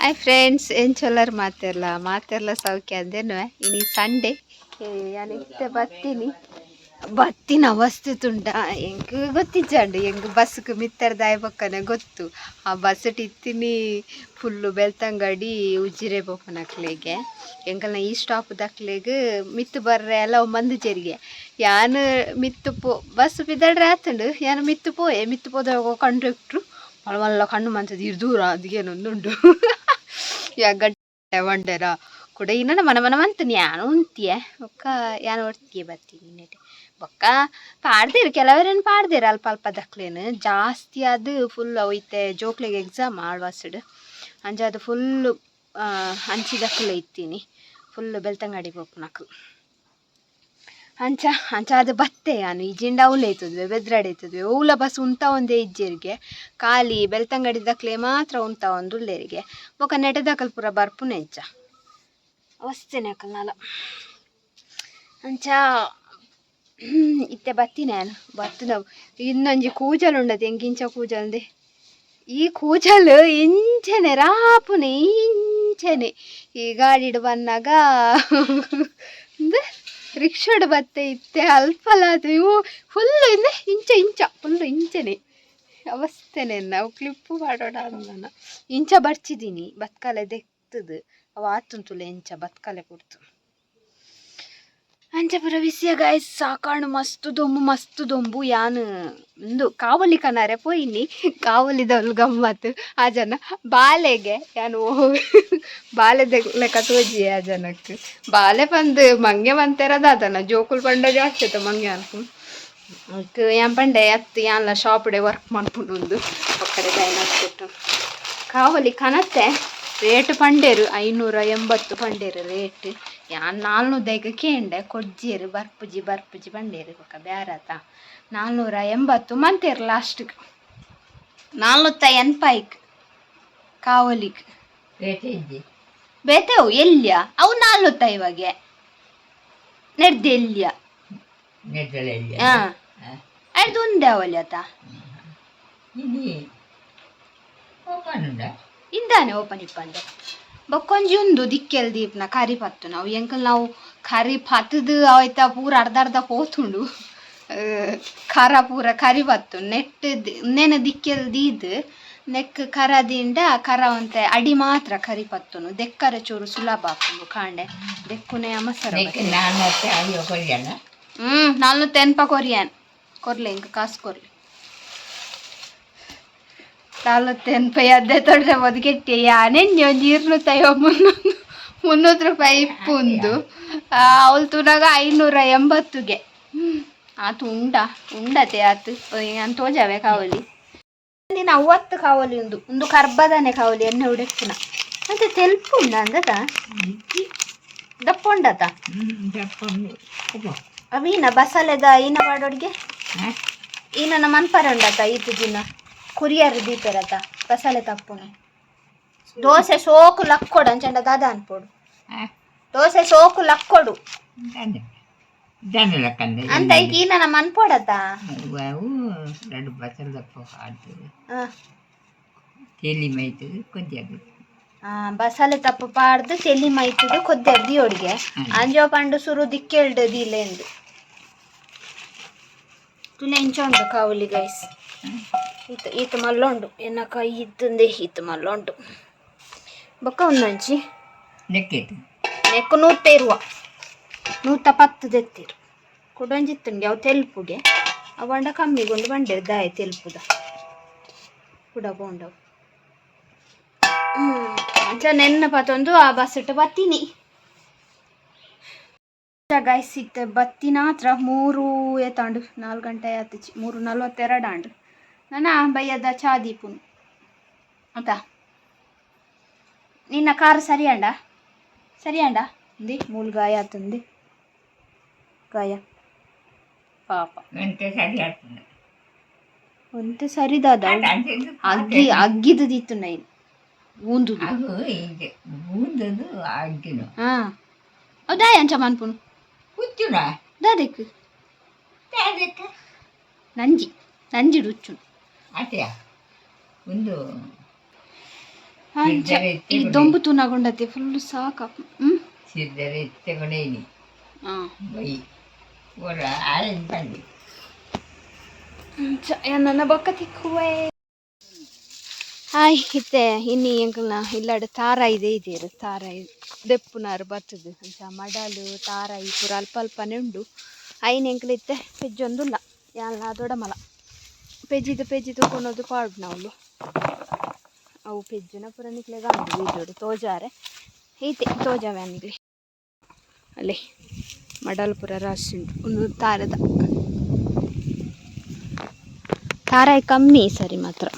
Hi friends ಏನು ಚೊಲ್ಲರ್ ಮಾತೆಲ್ಲ ಮಾತೆಲ್ಲ ಸೌಖ್ಯ ಅಂದೇನು ಇನ್ನು ಸಂಡೇ ನಾನು ಇತ್ತೆ ಬತ್ತೀನಿ ಬತ್ತಿನ ಅವಸ್ಥೆ ತುಂಡ. ಹೆಂಗ್ ಗೊತ್ತಿಜ್ಜಂಡು ಹೆಂಗ್ ಬಸ್ಗೆ ಮಿತ್ತರ್ದಾಯ ಬೊಕ್ಕನೆ ಗೊತ್ತು. ಆ ಬಸ್ ಇತ್ತೀನಿ, ಫುಲ್ಲು ಬೆಳ್ತಂಗಡಿ ಉಜ್ಜಿರೆ ಬೊಪ್ಪನಕ್ಲೆಗೆ ಹೆಂಗಲ್ಲ ಈ ಸ್ಟಾಪ್ ದಕ್ಲೆಗ್ ಮಿತ್ತು ಬರ್ರೆ ಎಲ್ಲ ಮಂದು ಜರಿಗೆ. ಯಾನು ಮಿತ್ತು ಪೋ ಬಸ್ ಬಿದ್ದಾಡ್ರೆ ಆತಂಡು. ಯಾನು ಮಿತ್ತು ಪೋಯೆ ಮಿತ್ತು ಪೋದ ಕಂಡ್ರೆಕ್ಟ್ರು ಮಳ ಮಲ್ಲ ಕಣ್ಣು ಮಂತದ ಇರ್ದೂರ ದೂರ ಅದಿಗೇನೊಂದುಂಡು. ಯಾ ಗಡ್ಡೆ ಬಂಡೆರ ಕೂಡ ಇನ್ನ ಮನ ಮನ ಮಂತನಿ ಯಾನು ಉಂತಿಯೆ. ಬೊಕ್ಕ ಯಾನು ಒಡ್ತಿಯೆ ಬರ್ತೀನಿ ನೆಟ್ಟೆ ಬೊಕ್ಕ ಪಾಡ್ದಿರು, ಕೆಲವರೇನು ಪಾಡ್ದಿರು ಅಲ್ಪ ಅಲ್ಪ ದಕ್ಲೇನು. ಜಾಸ್ತಿ ಅದು ಫುಲ್ ಒಯ್ತೆ ಜೋಕ್ಲಿಗೆ ಎಕ್ಸಾಮ್ ಆಳ್ವಾಸಡ್. ಅಂಜ ಅದು ಫುಲ್ಲು ಅಂಚಿ ದಕ್ಲೆ ಇತ್ತೀನಿ. ಫುಲ್ ಬೆಳ್ತಂಗಡಿ ಅಂಚ ಅಂಚ ಅದು ಬತ್ತೆ, ಯಾನು ಇಜಿಂಡ ಅವಲೆ ಇತ್ತದ್ವೆ ಬೆದ್ರಾಡೈತದ್ವೆ ಓಲ ಬಸ್ ಉಂತ ಒಂದೇ ಇಜ್ಜೆರಿಗೆ. ಖಾಲಿ ಬೆಳ್ತಂಗಡಿ ದಕ್ಲೆ ಮಾತ್ರ ಉಂತ ಒಂದು ಉಳ್ಳೇರಿಗೆ ಬೊಕ ನೆಟದಕಲ್ ಪೂರ ಬರ್ಪುನೆ ವಸ್ತೇನೆ ಅವಸ್ಥೆನೆ ಅಕಲ್ನಲ ಅಂಚ ಇತ್ತೆ ಬತ್ತಿನ ಬತ್ತುನ ಇನ್ನೊಂಜಿ ಎಂಗಿಂಚ ಕೂಜಲ್ದೆ? ಈ ಕೂಜಲ್ ಇಂಚೆನೆ, ರಾಪುನೆ, ಇಂಚೆನೆ. ಈ ಗಾಡಿಡ್ ಬನ್ನಾಗ ರಿಕ್ಷಾಡ್ ಬತ್ತೆ ಇತ್ತೆ ಅಲ್ಪಲಾದ ಇವು ಫುಲ್ಲು ಇಂದೆ ಇಂಚ ಇಂಚ ಫುಲ್ಲು ಇಂಚನೆ. ಅವಸ್ಥೆನೆ ನಾವು ಕ್ಲಿಪ್ಪು ಮಾಡೋಣ ಅಂದನ. ಇಂಚ ಬರ್ಚಿದ್ದೀನಿ ಬತ್ಕಲೆ ದೆಕ್ತದು ಅವ ಆತುಂತುಲೆ ಇಂಚ, ಬತ್ಕಲೆ ಕೊಡ್ತು. ಅಂಚ ಪುರ ವಿಸಿಯ ಗಾಯ್ಸ್ ಸಾಕಾಣು, ಮಸ್ತ್ ದೊಂಬು ಮಸ್ತ್ ದೊಂಬು, ಯಾನು. ಒಂದು ಕಾವಲಿ ಕನಾರೆ ಪೋಯಿನಿ ಕಾವಲಿದವಳು ಗಮ್ಮತ್ತು ಆ ಜನ. ಬಾಲೆಗೆ, ಯಾನು ಬಾಲೆದ ಲೆಕ್ಕ ತೋಜಿ ಆ ಜನಕ್ಕೆ. ಬಾಲೆ ಬಂದು ಮಂಗೆ ಬಂತೆರದ ಅದನ್ನ ಜೋಕುಲ್ ಪಂಡ ಜಾಸ್ತಿ ಆಯ್ತು ಮಂಗೆ ಅನ್ಕು. ಅದಕ್ಕೆ ಯಾನ್ ಪಂಡೆ ಯಾನ್ಲ ಶಾಪ್ಡೆ ವರ್ಕ್ ಮಾಡ್ಕೊಂಡು ಒಂದು ಒಕ್ಕಡೆ ದೈನ ಹಾಕ್ಬಿಟ್ಟು ಕಾವಲಿ ಕನತ್ತೆ ರೇಟ್ ಪಂಡೇರು, ಐನೂರ ಎಂಬತ್ತು ಪಂಡೇರು ರೇಟ್. ನಾಲ್ನೂದೈಗ ಕೇಂಡೆ ಕೊಜ್ಜೇರು ಬರ್ಪುಜಿ ಬರ್ಪುಜಿ ಬಂಡೇರಿ ಬೊಕ ಬ್ಯಾರತ ನಾಲ್ನೂರ ಎಂಬತ್ತು ಮಂತೇರು ಲಾಸ್ಟ್ಗೆ ನಾಲ್ನೂತ್ತ ಎನ್ಪೈಕ್ ಕಾವಲಿಕ್ ಬೇತೇವು? ಎಲ್ಯ ಅವು ನಾಲ್ನೂತ್ತ ಇವಾಗೆ ನೆಡ್ದೆ ಎಲ್ಯ ನೆಟ್ಟಲಲ್ಲಿ ಹಾ. ಅದು ಒಂದೇ ಅವಲ್ಲಿ ಆತ. ಇಂದಾನೆ ಓಪನ್ ಇಪ್ಪಂದೆ. ಬೊಕ್ಕೊಂಜಿ ಒಂದು ದಿಕ್ಕೆಲ್ ದೀಪ್ನ ಖಾರಿ ಪತ್ತು ನಾವು. ಎಂಕಲ್ ನಾವು ಖಾರಿ ಪತ್ತದು ಆಯ್ತಾ ಪೂರ ಅರ್ಧ ಅರ್ಧ ಹೋತುಂಡು. ಖಾರ ಪೂರ ಖಾರಿ ಪತ್ತು. ನೆಟ್ ನೆನ ದಿಕ್ಕೆಲ್ ದೀದ್ ನೆಕ್ ಕರದಿಂದ ಖರ ಅಂತ ಅಡಿ ಮಾತ್ರ ಖರಿ ಪತ್ತುನು. ದೆಕ್ಕರ ಚೂರು ಸುಲಭ ಆಪುಂಡು ಕಾಂಡೆ. ದೆಕ್ಕುನೆ ಅಮಸರ ಹ್ಮ್ ನಾನು ತೆನ್ಪ ಕೊರಿಯನ್. ಕೊರ್ಲೆ ಇಂಕ ಕಾಸು ಕೊರ್ಲೆ. ನಾಲ್ನು ಪೈ ಅದ್ದೆ ತೊಡ್ರೆ ಬದುಕೆಟ್ಟಿ ಯಾನೆನ್ನಿ ನೀರ್ನು ತಯೋ ಮುನ್ನೂರು ಮುನ್ನೂರು ರೂಪಾಯಿ ಇಪ್ಪುಂದು. ಅವಳು ತುನಾಗ ಐನೂರ ಎಂಬತ್ತುಗೆ. ಆತು ಉಂಡ ಉಂಡತೆ ಆತು ಅಂತ ತೋಜಾವೆ ಕಾವಲಿ. ದಿನ ಅವತ್ತು ಕಾವಲಿ ಉಂದು ಒಂದು ಕರ್ಬದಾನೆ ಕಾವಲಿ ಎಣ್ಣೆ ಉಡೆಕ್ಕಿನ ಮತ್ತೆ ತೆಲ್ಪು ಉಂಡ ಅಂದದ ದಪ್ಪ ಉಂಡತ? ಅವೀನ ಬಸಲೆದ ಈನ ಪಾಡೋಡ್ಗೆ ಈನ ಮನ್ಪರ ಉಂಡತ ಈತು ದಿನ? ಕುರಿಯರ್ ದೀಪರತ ಬಸಳೆ ತಪ್ಪುನೆ. ದೋಸೆ ಸೋಕು ಲಕ್ಕೊಡು ಅಂಚಂಡ ದಾದ ಅನ್ಪೋಡು. ದೋಸೆ ಸೋಕು ಲಕ್ಕೊಡು. ಅಂತ ಈಗ ಈನ ಮನ್ಪೋಡತ ಅವು ಎರಡು ಬಸಳೆ ದಪ್ಪ ಹಾಡ್ತದೆ ಆ, ತೇಲಿ ಮೈತದೆ ಕೊದ್ದಿಯಾಗ ಆ, ಬಸಲೆ ತಪ್ಪು ಪಾಡ್ದು ತೆಲಿ ಮೈತದು ಕೊದ್ದೆ ಅದ್ದಿಯೋಡ್ಗೆ ಅಂಜೋ ಪಂಡು ಸುರು ದಿಕ್ಕೆಳ್ದು ದೀಲೆಂದು ತುಲೆ ಇಂಚೊಂಡು ಕಾವಲಿ ಗೈಸ್ ಈತ ಈತ ಮಲ್ಲೊಂಡು. ಎನ್ನ ಕೈ ಇತ್ತಂದೆ ಈತ ಮಲ್ಲೊಂಡು. ಬೊಕ್ಕ ಒಂದಂಚಿ ನೆಕ್ಕಿತ್ತು ನೆಕ್ಕು ನೂತ ಇರುವ ನೂತ ಪತ್ತು ದೆತ್ತಿರು. ಕುಡೊಂಜಿತ್ತಂಗೆ ಅವು ತೆಲ್ಪುಗೆ. ಅವಂಡ ಕಮ್ಮಿಗೊಂಡು ಬಂಡೆ ದಾಯ ತೆಲ್ಪುದ. ಕುಡ ಬೋಂಡವು. ಹ್ಮ್ ಅಂಚ ನೆನ್ನ ಪತ್ತೊಂದು ಆ ಬಸ್ಸಟ್ಟು ಬತ್ತೀನಿ. ಗೈಸ್ ಇತ್ತೆ ಬತ್ತಿನ ಹತ್ರ ಮೂರು ಎತ್ತಾಂಡು ನಾಲ್ಕು ಗಂಟೆ ಆತುಚಿ ಮೂರು ನಲ್ವತ್ತೆರಡು ಆಂಡು. ನಾನು ಚಾ ಚಾದೀಪುನು ಆಯ್ತಾ ನಿನ್ನ ಕಾರು ಸರಿ ಅಂಡ ಸರಿ ಅಂಡ ఉంది మూలు గాయ అవుతుంది గాయ పాప అంతే సరి అవుతుంది అంతే సరి దాదా అగ్గి అగ్గిది తీస్తున్నాయి ఊందు ఊందు అగ్గిను దాయ అంచ మనపును ఉచ్చుడా దాదెక్కు దాదెక్క నంజి ಆಟೆಯ ಒಂದು ಈ. ದೊಂಬು ತೂನಾಗೊಂಡತೆ ಫುಲ್ ಸಾಕ. ಹ್ಮ್? ಸಿದ್ದರೆ ತಗೊಂಡೇನಿ ಬೈ. ಓರ ಆಳಿನ ಅಂಚ ನನ್ನ ಬೊಕ್ಕ ತಿಕ್ಕುವೆ ಹಾಯ್ ಇತ್ತೆ ಇನ್ನಿ ಎಂಕಲ್ನ ಇಲ್ಲಾಡು ತಾರಾಯಿ ದೇಯ್ದೇರು ತಾರಾಯಿ ದೆಪ್ಪುನಾರು ಬರ್ತದೆ ಅಂಚ ಮಡಲು ತಾರಾಯಿ ಪೂರ ಅಲ್ಪ ಅಲ್ಪನೆ ಉಂಡು. ಐನ್ ಎಂಕಲ್ ಇತ್ತೆ ಪೆಜ್ಜೊಂದುಲ್ಲ ಯಾಲ್ನ ದೊಡಮಲ ಪೆಜ್ಜಿದು ಪೆಜ್ಜಿ ಕೊನೋದು ಪಾಡ್ ನಾವು ಅವು ಪೆಜ್ಜುನ ಪೂರ ನಿಕ್ಲೆಗ ಬೀಜೋಡು ತೋಜಾರೆ. ಐತೆ ತೋಜಾವೆ ಮಡಲ್ಪುರ ಪೂರ ರಾಶಿ ಉಂಡು ಒಂದು ತಾರದ. ತಾರಾಯಿ ಕಮ್ಮಿ ಸರಿ ಮಾತ್ರ.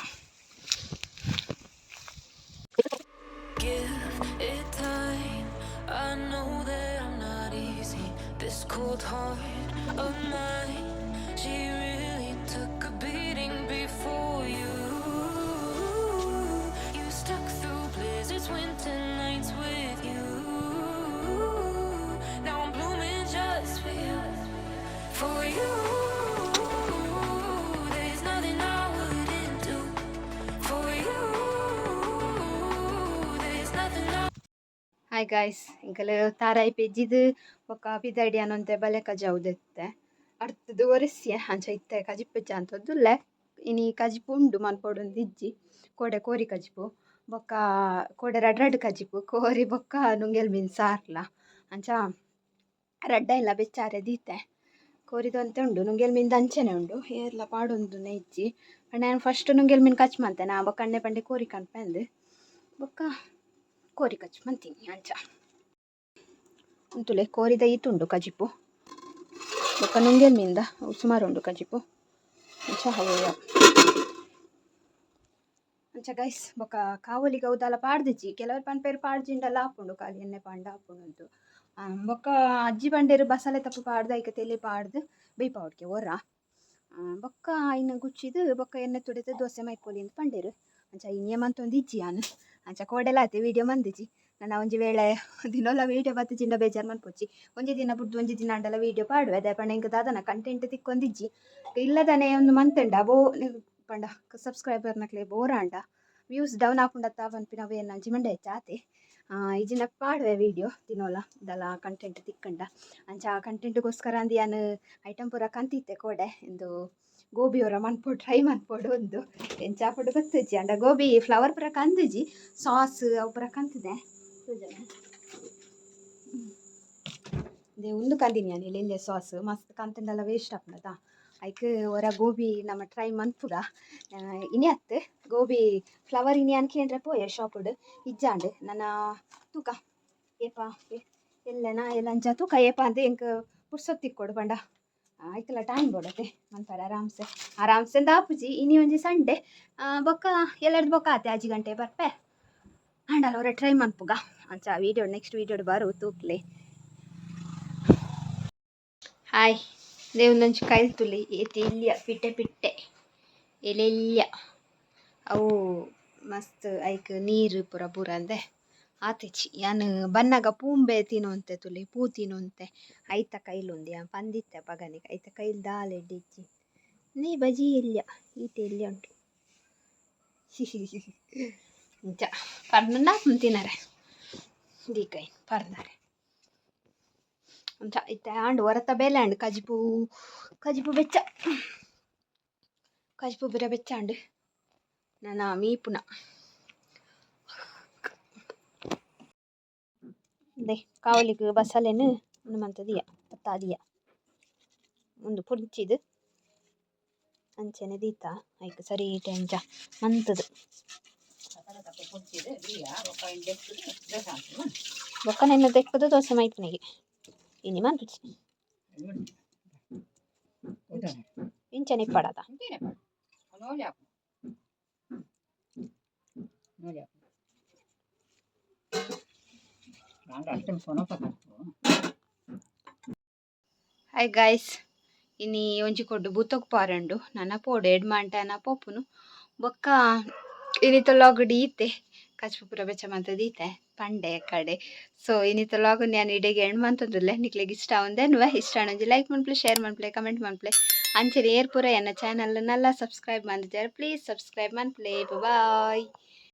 ಹಾಯ್ ಗಾಯ್ಸ್ ಇಂಕಲೆ ತಾರಾಯಿ ಪೆಜ್ಜಿದು ಬೊಕ್ಕ ಪಿದಡಿ ಅನ್ನೊಂತೆ ಬಲೆ ಕಜಾವುದೆತ್ತೆ ಅರ್ಥದ ಒರೆಸ್ಯ. ಅಂಚ ಇತ್ತೆ ಕಜಿಪೆಜ್ಜ ಅಂತದ್ದುಲ್ಲೆ ಇನಿ ಕಜಿಪು ಉಂಡು ಮನ್ಪೊಡೊಂದು ಇಜ್ಜಿ. ಕೋಡೆ ಕೋರಿ ಕಜಿಪು. ಬೊಕ್ಕ ಕೋಡೆ ರಡ್ ರಡ್ ಕಜಿಪು. ಕೋರಿ ಬೊಕ್ಕ ನುಂಗೆಲ್ ಮಿನ್ ಸಾರ್ಲ. ಅಂಚ ರಡ್ಡ ಇಲ್ಲ ಬೆಚ್ಚಾರೆ ದೀತೆ. ಕೋರಿದಂತೆ ಉಂಡು. ನುಂಗೆಲ್ ಮೀನ್ ದಂಚನೆ ಉಂಡು. ಏರ್ಲ ಪಾಡೊಂದು ಇಜ್ಜಿ. ನಾನು ಫಸ್ಟ್ ನುಂಗೆಲ್ ಮೀನ್ ಕಚ್ ಮಂತೆ ಆ ಬೊಕ್ಕ ಅಣ್ಣೆ ಪಂಡೆ ಕೋರಿ ಕನ್ಪಂದು. ಬೊಕ್ಕ ಕೋರಿ ಕಚ್ ಮಂತೀನಿ ಅಂಚ. ಅಂತುಲೆ ಕೋರಿದ ಈತುಂಡು ಕಜಿಪು. ಬೊಕ್ಕ ನುಂಗೆಲ್ ಮೀನ್ದ ಅವು ಸುಮಾರು ಉಂಡು ಕಜಿಪು. ಅಂಚ ಹವಯ ಅಂಚ ಗೈಸ್ ಬೊಕ್ಕ ಕಾವಲಿಗೆ ಅವದಲ್ಲ ಪಾಡ್ದಿಜ್ಜಿ. ಕೆಲವರು ಪನ್ಪೇರು ಪಾಡ್ಜಿಂಡಲ್ಲ ಆಪುಂಡು ಕಾಲಿ ಎಣ್ಣೆ ಪಾಂಡ ಆ, ಬೊಕ್ಕ ಅಜ್ಜಿ ಬಂಡೇರು ಬಸಾಲೆ ತಪ್ಪು ಪಾಡ್ದ ಐಕ ತೆಲಿ ಪಾಡ್ದು ಬೈಪಾವಡ್ಕೆ ಒರ ಆ, ಬೊಕ್ಕ ಇನ್ನು ಗುಚ್ಚಿದು ಬೊಕ್ಕ ಎಣ್ಣೆ ತುಡಿದು ದೋಸೆ ಮೈಕೋಲಿ ಅಂತ ಪಂಡೇರು. ಅಂಚ ಇನ್ನೇ ಮಂತೊಂದು ಇಜ್ಜಿ ನಾನು ಅಂಚ ಕೋಡೆಲ ಆತೆ ವೀಡಿಯೋ ಮಂದಿಜಿ. ನನ್ನ ಒಂಜಿ ವೇಳೆ ದಿನೊಲ ವೀಡಿಯೋ ಬತ್ತಿಜಿಂಡ ಬೇಜಾರು ಮನ್ಪೊಚ್ಚಿ. ಒಂಜಿ ದಿನ ಬುಡ್ದು ಒಂಜಿ ದಿನ ಅಂಡಲ ವೀಡಿಯೋ ಪಾಡುವೆ. ಅದೇ ಪಂಡ ಇಂಕ ದಾದನ ಕಂಟೆಂಟ್ ತಿಕ್ಕೊಂದಿಜ್ಜಿ. ಇಲ್ಲದನೆ ಒಂದು ಮಂತಂಡ ಬೋ ಪಂಡ ಸಬ್ಸ್ಕ್ರೈಬರ್ನಕ್ಲೆ ಬೋರಾಂಡ ವ್ಯೂಸ್ ಡೌನ್ ಹಾಕೊಂಡ ತಾವನ್ಪಿ ನಾವು ಏನು ಅಂಜಿ ಮಂಡೆ ಹೆಚ್ಚಾತೆ ಇಜಿನ ಪಾಡುವೆ ವೀಡಿಯೋ ದಿನೋಲ ಇದೆಲ್ಲ ಕಂಟೆಂಟ್ ತಿಕ್ಕಂಡ. ಅಂಚ ಆ ಕಂಟೆಂಟ್ಗೋಸ್ಕರ ಅಂದು ಯಾನು ಐಟಮ್ ಪೂರ ಕಂತಿತ್ತೆ ಕೋಡೆ. ಇಂದು ಗೋಬಿ ಅವರ ಮನ್ಪೊಡು ಟ್ರೈ ಮನ್ಪೊಡು ಒಂದು. ಎಂಚಾಪಡು ಗೊತ್ತಜ್ಜಿ? ಅಂಡ ಗೋಬಿ ಫ್ಲವರ್ ಪೂರ ಕಂದಿಜಿ ಸಾಸ್ ಅವು ಪೂರ ಕಂತಿದೆ. ದೇ ಉಂದು ಕಂದಿನಿ ನಾನು ಇಲ್ಲೆಲ್ಲೆ ಸಾಸ್ ಮಸ್ತ್ ಕಂತಂಡೆಲ್ಲ ವೇಸ್ಟ್ ಆಪುಂಡದ ಐಕ್ ಹೊರ ಗೋಬಿ ನಮ್ಮ ಟ್ರೈ ಮನ್ಪುರ. ಇನಿ ಅತ್ತು. ಗೋಬಿ ಫ್ಲವರ್ ಇನಿ ಅನ್ಕೇಂಡ್ರೆ ಪೋಯ ಶಾಪುಡು ಇಜ್ಜಾಂಡು ನನ್ನ ತೂಕ. ಏಪ ಎಲ್ಲೆನ ಎಲ್ಲಂಚ ತೂಕ. ಏಪ ಅಂತ ಎಂಕ್ ಪುರ್ಸೊತ್ತಿಕ್ಕೊಡು ಪಂಡ. ಆಯ್ತಲ್ಲ ಟೈಮ್ ಬೋಡತೆ ಮಂತಾರೆ ಆರಾಮ್ಸೆ. ಆರಾಮ್ಸೆ ಅಂತ ಆಪುಜಿ ಇನಿ ಒಂಜಿ ಸಂಡೆ ಬೊಕ್ಕ ಎಲ್ಲರ್ದು ಬೊಕ್ಕ ಆತೆ ಅಜ್ಜಿ ಗಂಟೆ ಬರ್ಪೆ. ಆಂಡಲ ಅವರ ಟ್ರೈ ಮನ್ಪುಗ ಅಂಚ ವೀಡಿಯೋ ನೆಕ್ಸ್ಟ್ ವೀಡಿಯೋ ಬರು ತೂಕ್ಲೆ. ಹಾಯ್. ದೇವ್ನಂಚು ಕೈಲ್ತುಲಿ ಏತಿ ಇಲ್ಲಿಯ ಪಿಟ್ಟೆ ಪಿಟ್ಟೆ. ಎಲೆಲ್ಯ. ಅವು ಮಸ್ತ್, ಐಕ್ ನೀರು ಪೂರ ಪೂರ ಅಂದೆ. ಆತಿಚಿ ಯಾನು ಬನ್ನಗ ಪೂಂಬೆ ತಿನ್ನೋಂತೆ ತುಲಿ, ಪೂ ತಿನೊಂತೆ. ಐತ ಕೈಲುಂದಿ ಯಾನ್ ಪಂದಿತ್ತೆ ಪಗನಿಗೆ, ಐತ ಕೈಲ್ ದಾಲ್ ಎಡ್ಡಿಚ್ಚಿ ನೀ ಬಜಿ ಇಲ್ಲ ಈತೆ ಇಲ್ಲ ಉಂಟು. ನಿಜ ಪರ್ನಂಡ ತಿನ್ನರೆ ದೀಕೈ ಪರ್ನರೆ ಅಂಚ ಇತ್ತ ಆಂಡು ಹೊರತ ಬೇಲೆ ಆಂಡು ಕಜಿಪು ಕಜಿಪು ಬೆಚ್ಚ. ಕಜಿಪು ಬಿರ ಬೆಚ್ಚ ಆಂಡು ನನ್ನ ಮೀಪುನ. ದೇ ಕಾವಲಿಗೆ ಬಸಲೆನು ಮಂತದಿಯ ಪತ್ತಾದಿಯ. ಒಂದು ಪುಡ್ಚಿದು ಅಂಚೆನೆ ದೀತ. ಐಕ್ ಸರಿ ಟೆಂಚ ಮಂತದು. ಬೊಕ್ಕನೆನ್ನ ತೆಕ್ಕದು ದೋಸೆ ಮೈತನಿಗೆ ಇನಿ ಮಂತುಚಿ ಇಂಚನೆ ಇಪ್ಪಡದ ಹಾಯ್ ಗಾಯ್ಸ್ ಇನಿ ಒಂಜಿ ಕೊಡ್ಡು ಬೂತಕ್ ಪಾರಂಡು. ನನ್ನ ಪೋಡು ಎಡ್ ಮಂಟನ ಪೋಪುನು ಬೊಕ್ಕ ಇನಿತ ಲಾಗುಡಿ ಈತೆ ಕಚ್ಪು ಪೂರ ಬೆಚ್ಚ ಮಂತದ ಈತೆ ಪಂಡೆ ಕಡೆ. ಸೊ ಇನಿತ ಲಾಗು ನಾನು ಇಡೆಗೆ ಎಣ್ ಮಂತಂದುಲ್ಲೆ. ನಿಕ್ಲೆಗ್ ಇಷ್ಟ ಒಂದೇನುವ ಇಷ್ಟ ಅಣ್ಣಂಜಿ ಲೈಕ್ ಮನ್ಪ್ಲೆ ಶೇರ್ ಮನ್ಪ್ಲೆ ಕಮೆಂಟ್ ಮನ್ಪ್ಲೆ ಅಂಚೆಲಿ ಏರ್ ಪೂರ ಎನ್ನ ಚಾನಲ್ ನಲ್ಲ ಸಬ್ಸ್ಕ್ರೈಬ್ ಮಾಡಿದ್ದಾರೆ ಪ್ಲೀಸ್ ಸಬ್ಸ್ಕ್ರೈಬ್ ಮನ್ಪ್ಲೆ ಬಾಯ್